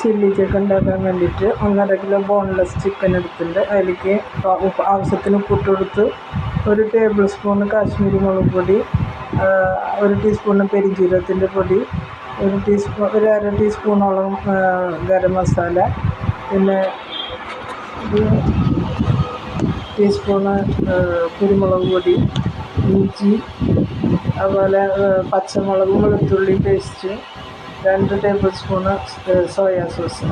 Chilli chicken ഉണ്ടാക്കാൻ വേണ്ടിയിട്ട് ഒന്നര കിലോ ബോൺലെസ് ചിക്കൻ എടുത്തിട്ടുണ്ട്. അതിലേക്ക് ആവശ്യത്തിന് ഉപ്പിട്ട് കൊടുത്ത് ഒരു ടേബിൾ സ്പൂൺ കാശ്മീരി മുളക് പൊടി ഒരു ടീസ്പൂണ് പെരിഞ്ജീരകത്തിന്റെ പൊടി ഒരു ടീസ്പൂൺ ഒരു അര ടീസ്പൂണോളം ഗരം മസാല പിന്നെ ടീസ്പൂണ് കുരുമുളക് പൊടി ഇഞ്ചി അതുപോലെ പച്ചമുളകും വെളുത്തുള്ളി പേസ്റ്റ് രണ്ട് ടേബിൾ സ്പൂണ് സോയാ സോസ്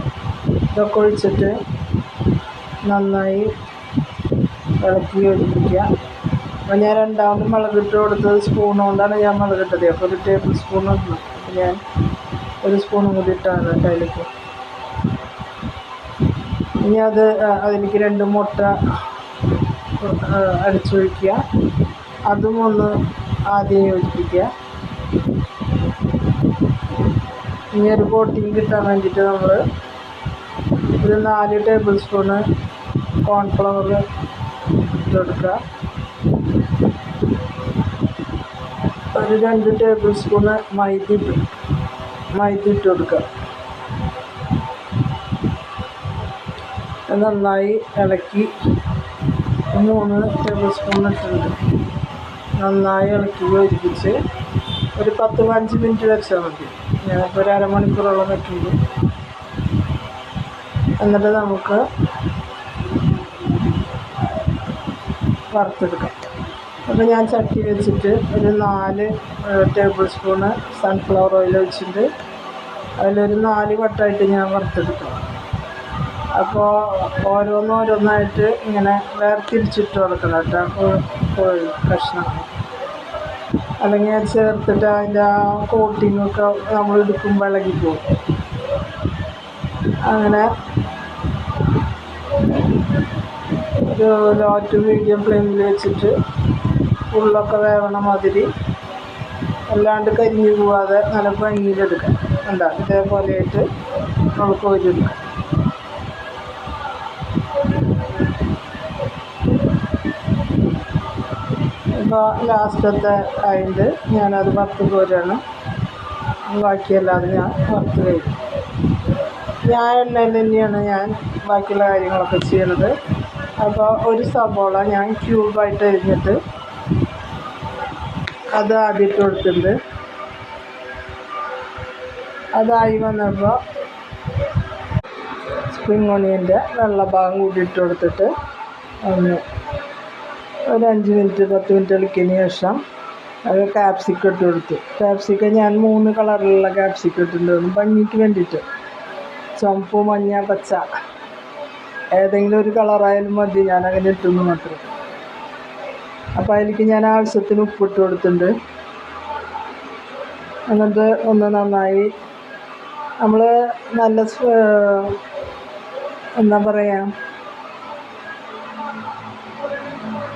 ഇതൊക്കെ ഒഴിച്ചിട്ട് നന്നായി ഇളക്കി യോജിപ്പിക്കുക. അപ്പോൾ ഞാൻ രണ്ടാമത് മുളകിട്ട് കൊടുത്തത് സ്പൂൺ കൊണ്ടാണ് ഞാൻ മുളകിട്ടത് അപ്പോൾ ഒരു ടേബിൾ സ്പൂൺ ഇടണം ഞാൻ ഒരു സ്പൂണും കൂടി ഇട്ടാണ് അതിലേക്ക്. ഇനി അത് അതിലേക്ക് രണ്ട് മുട്ട അടിച്ചൊഴിക്കുക. അതും ഒന്ന് ആദ്യം യോജിപ്പിക്കുക. ഇനി ഒരു കോട്ടിങ് കിട്ടാൻ വേണ്ടിയിട്ട് നമ്മൾ ഒരു നാല് ടേബിൾ സ്പൂണ് കോൺഫ്ലവർ ഇട്ടെടുക്കുക ഒരു രണ്ട് ടേബിൾ സ്പൂണ് മൈദ മൈദ ഇട്ട് കൊടുക്കുക. നന്നായി ഇളക്കി മൂന്ന് ടേബിൾ സ്പൂൺ ഇട്ടിട്ടുണ്ട്. നന്നായി ഇളക്കി യോജിപ്പിച്ച് ഒരു പത്ത് പതിനഞ്ച് മിനിറ്റ് വെച്ചാൽ മതി. ഒരു അരമണിക്കൂറോളം വെക്കുന്നുണ്ട് എന്നിട്ട് നമുക്ക് വറുത്തെടുക്കാം. അപ്പോൾ ഞാൻ ചട്ടി വെച്ചിട്ട് ഒരു നാല് ടേബിൾ സ്പൂണ് സൺഫ്ലവർ ഓയിൽ ഒഴിച്ചിട്ട് അതിലൊരു നാല് വട്ടമായിട്ട് ഞാൻ വറുത്തെടുക്കാം അപ്പോൾ ഓരോന്നോരോന്നായിട്ട് ഇങ്ങനെ വേർതിരിച്ചിട്ട് കൊടുക്കണം കേട്ടോ. കോഴി കഷ്ണം അല്ലെങ്കിൽ അത് ചേർത്തിട്ട് അതിന്റെ ആ കോട്ടിങ്ങൊക്കെ നമ്മൾ എടുക്കുമ്പോൾ ഇളകി പോകും അങ്ങനെ ഒരു ലോ ടു മീഡിയം ഫ്ലെയിമിൽ വെച്ചിട്ട് ഉള്ളൊക്കെ വേവണ മാതിരി അല്ലാണ്ട് കരിഞ്ഞു പോവാതെ നല്ല ഭംഗിയിലെടുക്കാം. എന്താ ഇതേപോലെയായിട്ട് നമ്മൾ കോരിയെടുക്കാം ഇപ്പോൾ ലാസ്റ്റത്തെ ആയിട്ട് ഞാനത് വറുത്ത് പോരാണ് ബാക്കിയല്ലാതെ ഞാൻ വറുത്ത് കഴിക്കും ഞാൻ എണ്ണയിൽ തന്നെയാണ് ഞാൻ ബാക്കിയുള്ള കാര്യങ്ങളൊക്കെ ചെയ്യണത്. അപ്പോൾ ഒരു സബോള ഞാൻ ക്യൂബായിട്ട് അരിഞ്ഞിട്ട് അത് ആദ്യം ഇട്ട് കൊടുത്തിട്ടുണ്ട്. അതായി വന്നപ്പോൾ സ്പ്രിങ് ഓണിയന്റെ വെള്ള ഭാഗം കൂടി ഇട്ട് കൊടുത്തിട്ട് ഒന്ന് ഒരു അഞ്ച് മിനിറ്റ് പത്ത് മിനിറ്റ് കളിക്കുന്ന ശേഷം അത് ക്യാപ്സിക്കം ഇട്ട് കൊടുത്തു. ക്യാപ്സിക്കം ഞാൻ മൂന്ന് കളറിലുള്ള ക്യാപ്സിക്കം ഇട്ടിട്ടുണ്ട്. ഒന്ന് ഭംഗിക്ക് വേണ്ടിയിട്ട്. ചുമപ്പ് മഞ്ഞ പച്ച. ഏതെങ്കിലും ഒരു കളറായാലും മതി. ഞാൻ അങ്ങനെ ഇട്ടുന്നു മാത്രം. അപ്പോൾ അതിലേക്ക് ഞാൻ ആവശ്യത്തിന് ഉപ്പിട്ട് കൊടുത്തിട്ടുണ്ട്. എന്നിട്ട് ഒന്ന് നന്നായി നമ്മൾ നല്ല എന്താ പറയുക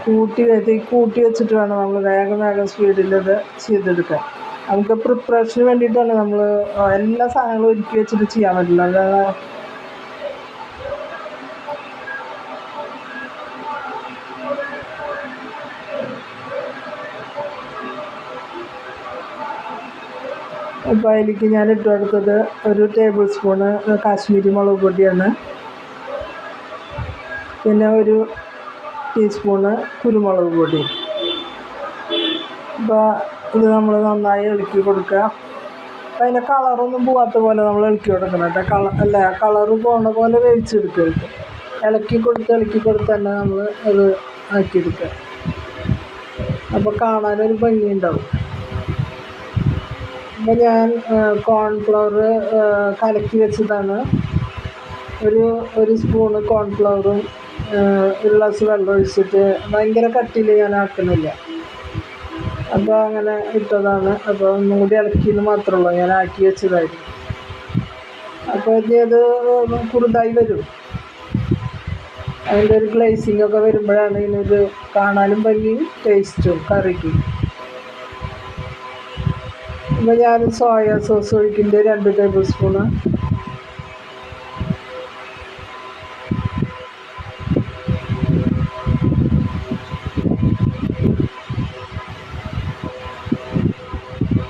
കൂട്ടി വെച്ച് കൂട്ടി വെച്ചിട്ട് വേണം നമ്മൾ വേഗം വേഗം സ്പീഡിൽ ഇത് ചെയ്തെടുക്കാൻ നമുക്ക് പ്രിപ്പറേഷന് വേണ്ടിയിട്ടാണ് നമ്മൾ എല്ലാ സാധനങ്ങളും ഒരുക്കി വെച്ചിട്ട് ചെയ്യാൻ പറ്റില്ല. അല്ലാതെ അപ്പോൾ അതിലേക്ക് ഞാൻ ഇട്ട് കൊടുത്തത് ഒരു ടേബിൾ സ്പൂണ് കാശ്മീരി മുളക് പൊടിയാണ്. പിന്നെ ഒരു ടീസ്പൂണ് കുരുമുളക് പൊടി. അപ്പോൾ ഇത് നമ്മൾ നന്നായി ഇളക്കി കൊടുക്കുക. അപ്പം അതിന്റെ കളറൊന്നും പോവാത്ത പോലെ നമ്മൾ ഇളക്കി കൊടുക്കണം കേട്ടോ. കളർ അല്ല കളറ് പോകുന്ന പോലെ വേവിച്ചെടുക്കരുത്. ഇളക്കി കൊടുത്ത് ഇളക്കി കൊടുത്ത് തന്നെ നമ്മൾ അത് ആക്കിയെടുക്കുക. അപ്പോൾ കാണാനൊരു ഭംഗിയുണ്ടാവും. അപ്പോൾ ഞാൻ കോൺഫ്ലവർ കലക്കി വെച്ചതാണ്. ഒരു ഒരു സ്പൂണ് കോൺഫ്ലവറും ഒരു ഗ്ലാസ് വെള്ളം ഒഴിച്ചിട്ട് ഭയങ്കര കട്ടിയിൽ ഞാൻ ആക്കുന്നില്ല അപ്പോൾ അങ്ങനെ ഇട്ടതാണ്. അപ്പോൾ ഒന്നും കൂടി ഇളക്കിയെന്ന് മാത്രമുള്ളൂ ഞാൻ ആക്കി വെച്ചതായിരുന്നു. അപ്പോൾ ഇനി അത് കുറുതായി വരും. അതിന്റെ ഒരു ഗ്ലേസിംഗ് ഒക്കെ വരുമ്പോഴാണ് ഇതിനൊരു കാണാനും ഭംഗി ടേസ്റ്റും കറിക്ക്. അപ്പോൾ ഞാൻ സോയ സോസ് ഒഴിക്കുന്നത് രണ്ട് ടേബിൾ സ്പൂണ്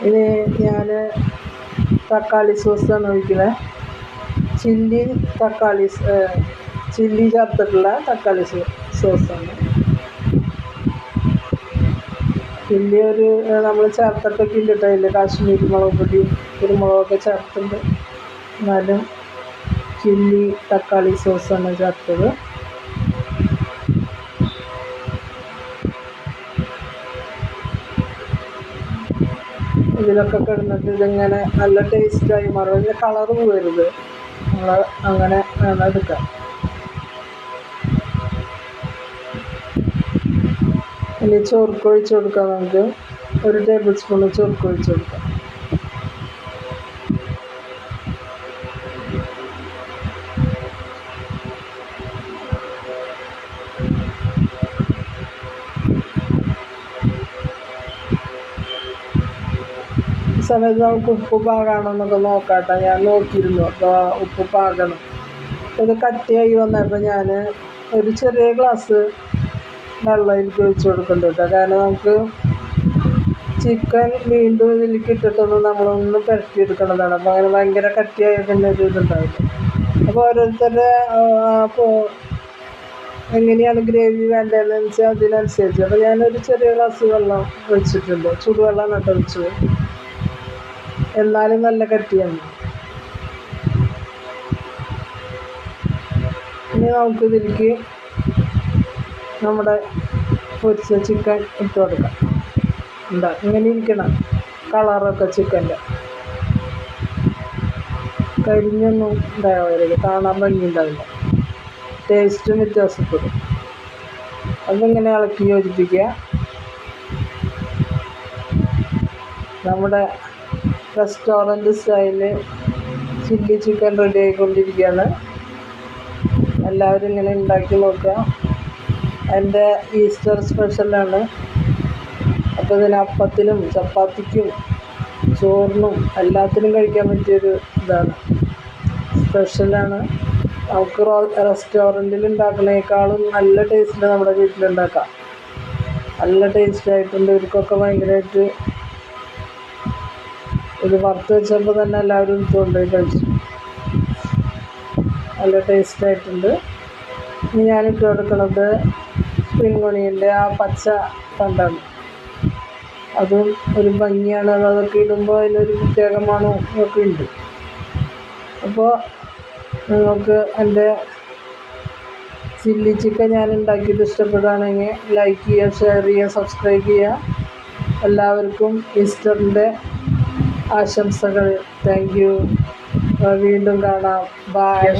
ഇനി ഞാൻ തക്കാളി സോസാണ് ഒഴിക്കുന്നത് ചില്ലി തക്കാളി ചില്ലി ചേർത്തിട്ടുള്ള തക്കാളി സോസാണ് ചില്ലി ഒരു നമ്മൾ ചേർത്തിട്ടൊക്കെ ഇല്ല കേട്ടോ അതിൽ കാശ്മീരി മുളക് പൊടി കുരുമുളകൊക്കെ ചേർത്തിട്ടുണ്ട്. എന്നാലും ചില്ലി തക്കാളി സോസാണ് ചേർത്തത്. ഇതിലൊക്കെ കിടന്നിട്ട് ഇതിങ്ങനെ നല്ല ടേസ്റ്റായി മാറും. ഇതിന്റെ കളർ പോകരുത് നമ്മൾ അങ്ങനെ വേണം എടുക്കാം. ഇനി ചോർക്ക് ഒഴിച്ച് കൊടുക്കാം നമുക്ക്. ഒരു ടേബിൾ സ്പൂൺ ചോർക്ക് ഒഴിച്ച് കൊടുക്കാം. സമയത്ത് നമുക്ക് ഉപ്പ് എന്നൊക്കെ നോക്കാട്ടെ. ഞാൻ നോക്കിയിരുന്നു. അപ്പോൾ ഉപ്പ് പാകണം. ഇത് കട്ടിയായി വന്നപ്പോൾ ഞാൻ ഒരു ചെറിയ ഗ്ലാസ് വെള്ളം എനിക്ക് ഒഴിച്ച് കൊടുക്കുന്നുണ്ട് കേട്ടോ കാരണം നമുക്ക് ചിക്കൻ വീണ്ടും ഇതിലേക്ക് ഇട്ടിട്ടൊന്ന് നമ്മളൊന്ന് പുരട്ടിയെടുക്കേണ്ടതാണ് അപ്പോൾ അങ്ങനെ ഭയങ്കര കട്ടിയായ തന്നെ ഒരു ഇതുണ്ടാവില്ല. അപ്പോൾ ഓരോരുത്തരുടെ അപ്പോൾ എങ്ങനെയാണ് ഗ്രേവി വേണ്ടതെന്ന് വെച്ചാൽ അതിനനുസരിച്ച്. അപ്പോൾ ഞാനൊരു ചെറിയ ഗ്ലാസ് വെള്ളം ഒഴിച്ചിട്ടുണ്ട്. ചൂടുവെള്ളം ഒഴിച്ചത്. എന്നാലും നല്ല കട്ടിയാണ്. ഇനി നമുക്ക് ഇതിലേക്ക് നമ്മുടെ പൊരിച്ച ചിക്കൻ ഇട്ട് കൊടുക്കാം. എന്താ ഇങ്ങനെ ഇരിക്കണം. കളറൊക്കെ ചിക്കന്റെ കരിഞ്ഞൊന്നും ഉണ്ടാവരുത് കാണാൻ ഭംഗി ഉണ്ടാവില്ല ടേസ്റ്റും വ്യത്യാസപ്പെടും. അതിങ്ങനെ ഇളക്കി യോജിപ്പിക്കുക? നമ്മുടെ restaurant style chilli chicken ready ആയിക്കൊണ്ടിരിക്കുകയാണ്. എല്ലാവരും ഇങ്ങനെ ഉണ്ടാക്കി നോക്കുക. എന്റെ ഈസ്റ്റർ സ്പെഷ്യലാണ് അപ്പോൾ ഇതിന് അപ്പത്തിനും ചപ്പാത്തിക്കും ചോറിനും എല്ലാത്തിനും കഴിക്കാൻ പറ്റിയൊരു ഇതാണ്. സ്പെഷ്യലാണ് നമുക്ക് റെസ്റ്റോറന്റിൽ ഉണ്ടാക്കുന്നതിനേക്കാളും നല്ല ടേസ്റ്റിൽ നമ്മുടെ വീട്ടിലുണ്ടാക്കാം നല്ല ടേസ്റ്റ് ആയിട്ടുണ്ട്. ഇവർക്കൊക്കെ ഭയങ്കരമായിട്ട് ഇത് വറുത്ത് വെച്ചപ്പോൾ തന്നെ എല്ലാവരും എടുത്തുകൊണ്ട് പോയി കഴിച്ചു. നല്ല ടേസ്റ്റ് ആയിട്ടുണ്ട്. ഇനി ഞാനിട്ട് കൊടുക്കുന്നത് ഒണിയന്റെ ആ പച്ച തണ്ടാണ്. അതും ഒരു ഭംഗിയാണ്. അതൊക്കെ ഇടുമ്പോൾ അതിനൊരു പ്രത്യേകമാണ് ഒക്കെ ഉണ്ട്. അപ്പോൾ നിങ്ങൾക്ക് എന്റെ ചില്ലി ചിക്കൻ ഞാൻ ഉണ്ടാക്കിയിട്ട് ഇഷ്ടപ്പെടുകയാണെങ്കിൽ ലൈക്ക് ചെയ്യുക ഷെയർ ചെയ്യുക സബ്സ്ക്രൈബ് ചെയ്യുക. എല്ലാവർക്കും ഈസ്റ്ററിന്റെ ആശംസകൾ. താങ്ക് യു വീണ്ടും കാണാം. ബായ്